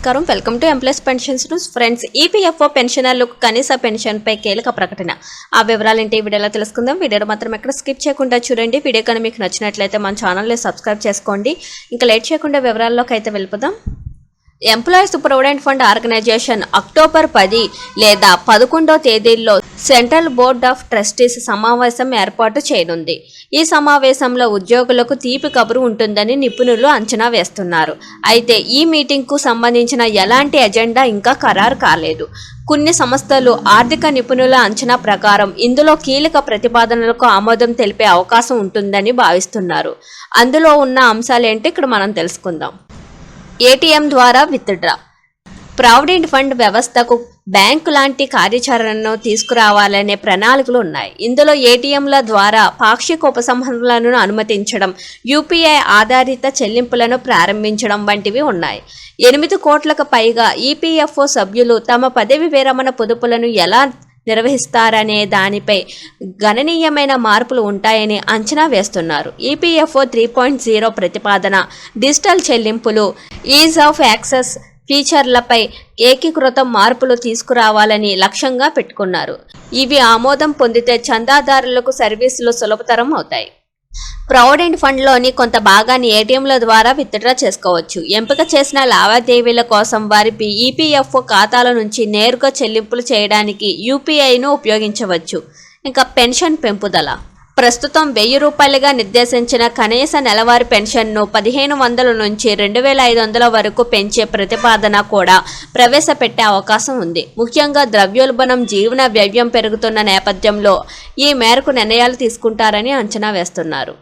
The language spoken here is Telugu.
నమస్కారం. Welcome to employees pensions news friends EPFO పెన్షనర్లకు కనీస పెన్షన్పై కీలక ప్రకటన. ఆ వివరాలు ఏంటి వీడియోలో తెలుసుకుందాం. వీడియోలో మాత్రం ఎక్కడ స్కిప్ చేయకుండా చూడండి. వీడియో కానీ మీకు నచ్చినట్లయితే మన ఛానల్ని సబ్స్క్రైబ్ చేసుకోండి. ఇంకా లేట్ చేయకుండా వివరాల్లోకి అయితే వెళ్ళిపోదాం. Employees provident fund organisation October పది లేదా పదకొండో తేదీల్లో సెంట్రల్ బోర్డ్ ఆఫ్ ట్రస్టీస్ సమావేశం ఏర్పాటు చేయనుంది. ఈ సమావేశంలో ఉద్యోగులకు తీపి కబురు ఉంటుందని నిపుణులు అంచనా వేస్తున్నారు. అయితే ఈ మీటింగ్కు సంబంధించిన ఎలాంటి ఎజెండా ఇంకా ఖరారు కాలేదు. కొన్ని సంస్థలు ఆర్థిక నిపుణుల అంచనా ప్రకారం ఇందులో కీలక ప్రతిపాదనలకు ఆమోదం తెలిపే అవకాశం ఉంటుందని భావిస్తున్నారు. అందులో ఉన్న అంశాలేంటి ఇక్కడ మనం తెలుసుకుందాం. ఏటీఎం ద్వారా విత్డ్రా. ప్రావిడెంట్ ఫండ్ వ్యవస్థకు బ్యాంకు లాంటి కార్యాచరణను తీసుకురావాలనే ప్రణాళికలు ఉన్నాయి. ఇందులో ఏటీఎంల ద్వారా పాక్షిక ఉపసంహరణలను అనుమతించడం యూపీఐ ఆధారిత చెల్లింపులను ప్రారంభించడం వంటివి ఉన్నాయి. ఎనిమిది కోట్లకు పైగా ఈపీఎఫ్ఓ సభ్యులు తమ పదవి విరమణ పొదుపులను ఎలా నిర్వహిస్తారనే దానిపై గణనీయమైన మార్పులు ఉంటాయని అంచనా వేస్తున్నారు. ఈపీఎఫ్ఓ త్రీ పాయింట్ జీరో ప్రతిపాదన డిజిటల్ చెల్లింపులు ఈజ్ ఆఫ్ యాక్సెస్ ఫీచర్లపై ఏకీకృత మార్పులు తీసుకురావాలని లక్ష్యంగా పెట్టుకున్నారు. ఇవి ఆమోదం పొందితే చందాదారులకు సర్వీసులు సులభతరం అవుతాయి. ప్రావిడెంట్ ఫండ్లోని కొంత భాగాన్ని ఏటీఎంల ద్వారా విత్డ్రా చేసుకోవచ్చు. ఎంపిక చేసిన లావాదేవీల కోసం వారి ఈపీఎఫ్ఓ ఖాతాల నుంచి నేరుగా చెల్లింపులు చేయడానికి యూపీఐను ఉపయోగించవచ్చు. ఇంకా పెన్షన్ పెంపుదల. ప్రస్తుతం వెయ్యి రూపాయలుగా నిర్దేశించిన కనీస నెలవారీ పెన్షన్ను పదిహేను వందల నుంచి రెండు వేల ఐదు వందల వరకు పెంచే ప్రతిపాదన కూడా ప్రవేశపెట్టే అవకాశం ఉంది. ముఖ్యంగా ద్రవ్యోల్బణం జీవన వ్యయం పెరుగుతున్న నేపథ్యంలో ఈ మేరకు నిర్ణయాలు తీసుకుంటారని అంచనా వేస్తున్నారు.